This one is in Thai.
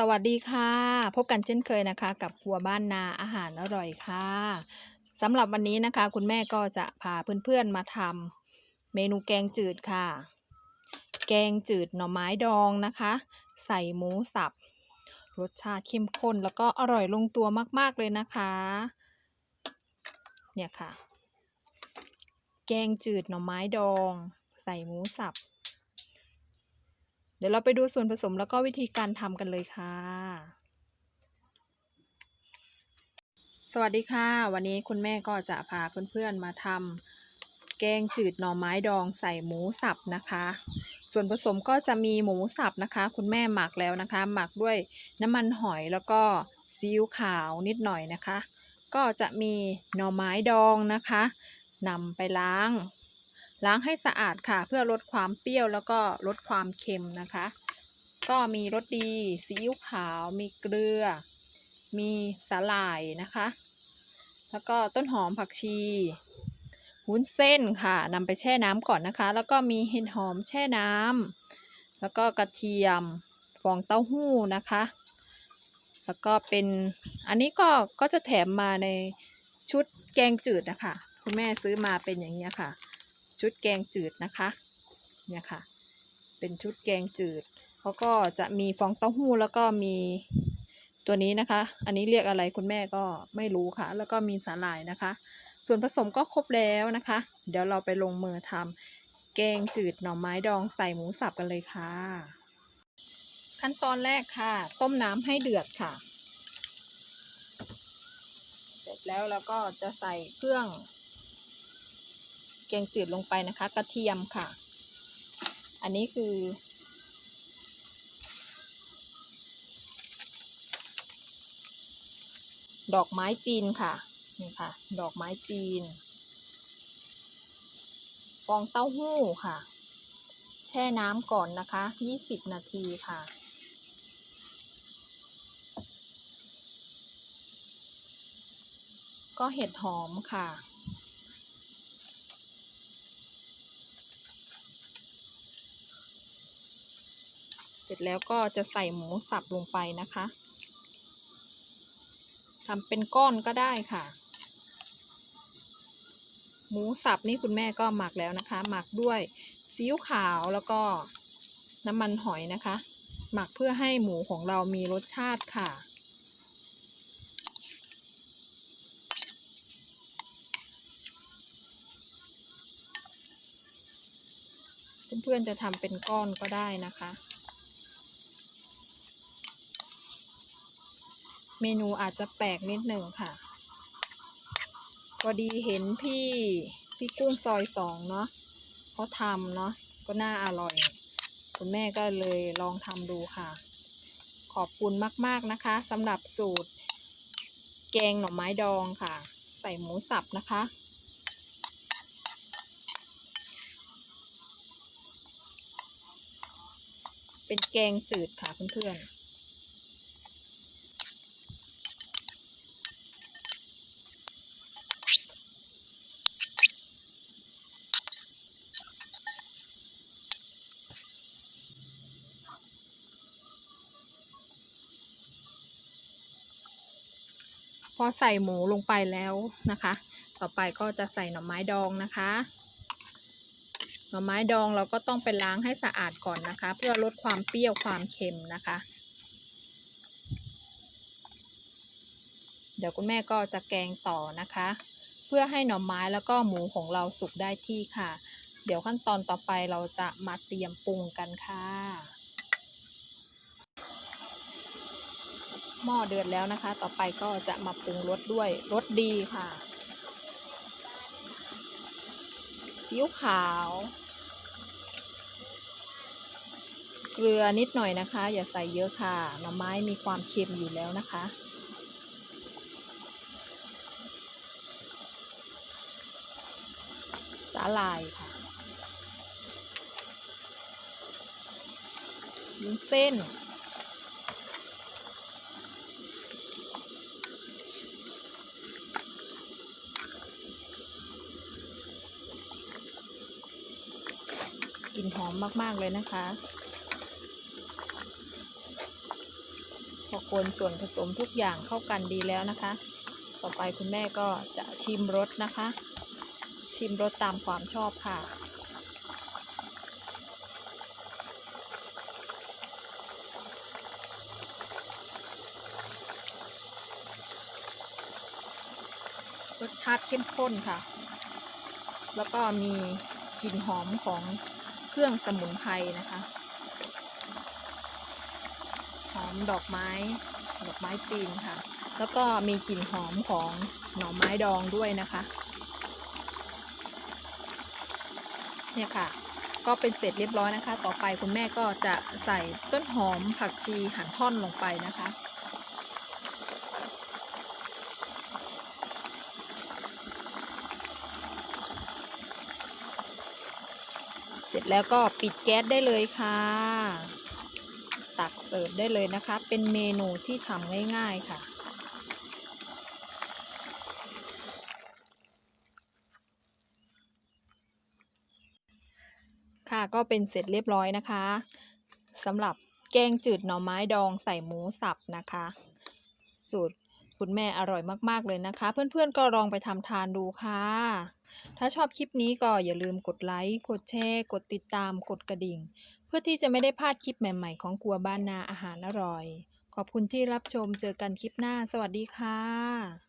สวัสดีค่ะ พบกันเช่นเคยนะคะ กับครัวบ้านนาอาหารอร่อยค่ะสำหรับวันนี้นะคะ คุณแม่ก็จะพาเพื่อนๆมาทำเมนูแกงจืดค่ะ แกงจืดหน่อไม้ดองนะคะ ใส่หมูสับ รสชาติเข้มข้นแล้วก็อร่อยลงตัวมากๆเลยนะคะ เนี่ยค่ะ แกงจืดหน่อไม้ดอง ใส่หมูสับ เดี๋ยวเราไปดูส่วนผสมแล้วก็วิธีการทำกันเลยค่ะ สวัสดีค่ะ วันนี้คุณแม่ก็จะพาเพื่อนๆมาทำแกงจืดหน่อไม้ดองใส่หมูสับนะคะ ส่วนผสมก็จะมีหมูสับนะคะ คุณแม่หมักแล้วนะคะ หมักด้วยน้ำมันหอยแล้วก็ซีอิ๊วขาวนิดหน่อยนะคะ ก็จะมีหน่อไม้ดองนะคะนำไปล้าง ล้างให้สะอาดค่ะ เพื่อลดความเปรี้ยวแล้วก็ลดความเค็มนะคะ ก็มีรสดีซีอิ๊วขาว มีเกลือ มีสาหร่ายนะคะ แล้วก็ต้นหอมผักชีวุ้นเส้นค่ะนำไปแช่น้ำก่อนนะคะ แล้วก็มีเห็ดหอมแช่น้ำแล้วก็กระเทียมฟองเต้าหู้นะคะ แล้วก็เป็นอันนี้ก็ก็จะแถมมาในชุดแกงจืดนะคะ คุณแม่ซื้อมาเป็นอย่างนี้ค่ะ ชุดแกงจืดนะคะเนี่ยค่ะ เป็นชุดแกงจืดเขาก็จะมีฟองเต้าหู้แล้วก็มีตัวนี้นะคะ อันนี้เรียกอะไรคุณแม่ก็ไม่รู้ค่ะ แล้วก็มีสาหร่ายนะคะ ส่วนผสมก็ครบแล้วนะคะ เดี๋ยวเราไปลงมือทำแกงจืดหน่อไม้ดองใส่หมูสับกันเลยค่ะ ขั้นตอนแรกค่ะ ต้มน้ำให้เดือดค่ะ เสร็จแล้วเราก็จะใส่เครื่อง แกงจืดลงไปนะคะ กระเทียมค่ะ อันนี้คือ ดอกไม้จีนค่ะ นี่ค่ะ ดอกไม้จีน ฟองเต้าหู้ค่ะ แช่น้ำก่อนนะคะ 20 นาทีค่ะก็เห็ดหอมค่ะ เสร็จแล้วก็จะใส่หมูสับลงไปนะคะทำเป็นก้อนก็ได้ค่ะ หมูสับนี่คุณแม่ก็หมักแล้วนะคะ หมักด้วยซีอิ๊วขาวแล้วก็น้ำมันหอยนะคะ หมักเพื่อให้หมูของเรามีรสชาติค่ะ เพื่อนๆจะทำเป็นก้อนก็ได้นะคะ เมนูอาจจะแปลกนิดหนึ่งค่ะพอดีเห็นพี่พี่กุ้งซอยสองเนาะเขาทำเนาะก็น่าอร่อย คุณแม่ก็เลยลองทำดูค่ะ ขอบคุณมาก ๆ นะคะสำหรับสูตร แกงหน่อไม้ดองค่ะ ใส่หมูสับนะคะ เป็นแกงจืดค่ะเพื่อนๆ พอใส่หมูลงไปแล้วนะคะ ต่อไปก็จะใส่หน่อไม้ดองนะคะ หน่อไม้ดองเราก็ต้องไปล้างให้สะอาดก่อนนะคะ เพื่อลดความเปรี้ยวความเค็มนะคะ เดี๋ยวคุณแม่ก็จะแกงต่อนะคะ เพื่อให้หน่อไม้แล้วก็หมูของเราสุกได้ที่ค่ะ เดี๋ยวขั้นตอนต่อไปเราจะมาเตรียมปรุงกันค่ะ หม้อเดือดแล้วนะคะ ต่อไปก็จะมาปรุงรสด้วยรสดีค่ะซีอิ๊วขาว เกลือนิดหน่อยนะคะ อย่าใส่เยอะค่ะหน่อไม้มีความเค็มอยู่แล้วนะคะ สาหร่ายค่ะวุ้นเส้น กลิ่นห อมมาก ๆ เลยนะคะ พอคนส่วนผสมทุกอย่างเข้ากันดีแล้วนะคะ ต่อไปคุณแม่ก็จะชิมรสนะคะ ชิมรสตามความชอบค่ะรสชาติเข้มข้นค่ะ แล้วก็มีกลิ่นหอมของ เครื่องสมุนไพรนะคะหอมดอกไม้ดอกไม้จีนค่ะ แล้วก็มีกลิ่นหอมของหน่อไม้ดองด้วยนะคะเนี่ยค่ะ ก็เป็นเสร็จเรียบร้อยนะคะ ต่อไปคุณแม่ก็จะใส่ต้นหอมผักชีหั่นท่อนลงไปนะคะ ร็จแล้วก็ปิดแก๊สได้เลยค่ะ ตักเสิร์ฟได้เลยนะคะ เป็นเมนูที่ทำง่ายๆค่ะค่ะก็เป็นเสร็จเรียบร้อยนะคะสำหรับแกงจืดหน่อไม้ดองใส่หมูสับนะคะ สูตร คุณแม่อร่อยมากๆเลยนะคะ เพื่อนๆก็ลองไปทำทานดูค่ะ ถ้าชอบคลิปนี้ก็อย่าลืมกดไลค์ กดแชร์ กดติดตาม กดกระดิ่ง เพื่อที่จะไม่ได้พลาดคลิปใหม่ๆ ของครัวบ้านนาอาหารอร่อย ขอบคุณที่รับชมเจอกันคลิปหน้า สวัสดีค่ะ